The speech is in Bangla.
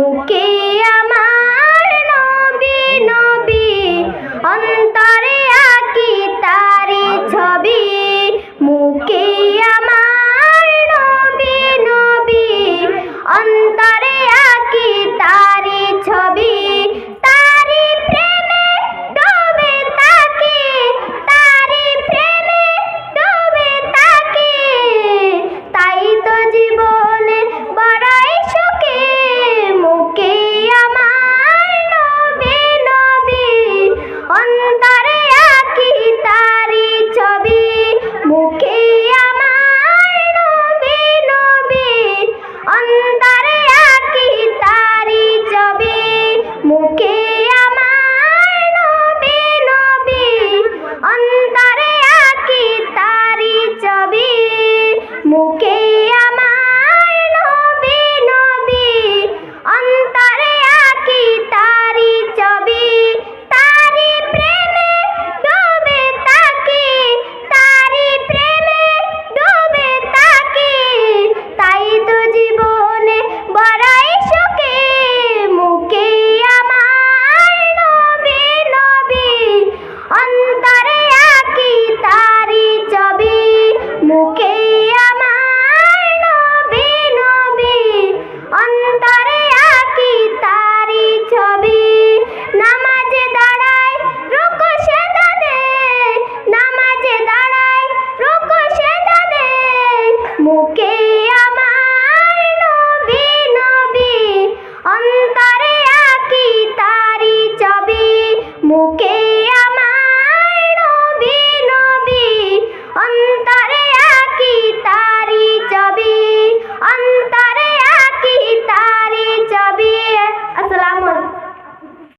বুকে আমার নবী নবী, অন্তরে আঁকি তারি ছবি। মুখে আমার নবী নবী, অন্তরে আঁকি তারি ছবি। তারি প্রেমে জীবন